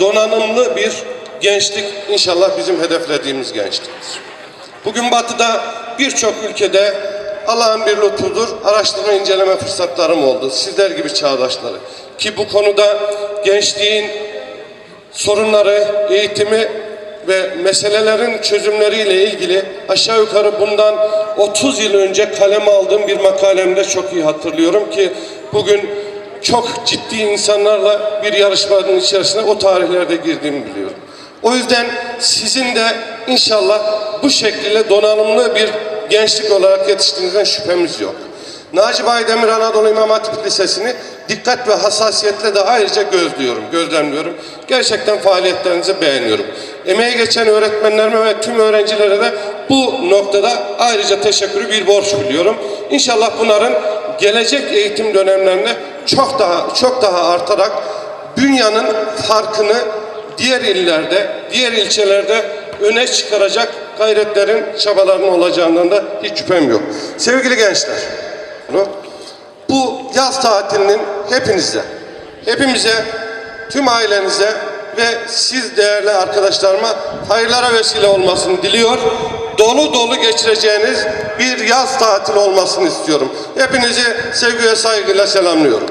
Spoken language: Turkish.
donanımlı bir gençlik inşallah bizim hedeflediğimiz gençliktir. Bugün Batı'da birçok ülkede Allah'ın bir lütfudur. Araştırma inceleme fırsatlarım oldu. Sizler gibi çağdaşları. Ki bu konuda gençliğin sorunları, eğitimi ve meselelerin çözümleriyle ilgili aşağı yukarı bundan 30 yıl önce kaleme aldığım bir makalemde çok iyi hatırlıyorum ki bugün çok ciddi insanlarla bir yarışmanın içerisine o tarihlerde girdiğimi biliyorum. O yüzden sizin de inşallah bu şekilde donanımlı bir gençlik olarak yetiştiğinizden şüphemiz yok. Naci Baydemir Anadolu İmam Hatip Lisesi'ni dikkat ve hassasiyetle de ayrıca gözlüyorum, gözlemliyorum. Gerçekten faaliyetlerinizi beğeniyorum. Emeği geçen öğretmenlerime ve tüm öğrencilere de bu noktada ayrıca teşekkürü bir borç biliyorum. İnşallah bunların gelecek eğitim dönemlerinde çok daha çok daha artarak dünyanın farkını diğer illerde, diğer ilçelerde öne çıkaracak gayretlerin, çabaların olacağından da hiç şüphem yok. Sevgili gençler, bu yaz tatilinin hepinize, hepimize, tüm ailenize ve siz değerli arkadaşlarıma hayırlara vesile olmasını diliyor. Dolu dolu geçireceğiniz bir yaz tatili olmasını istiyorum. Hepinizi sevgi ve saygıyla selamlıyorum.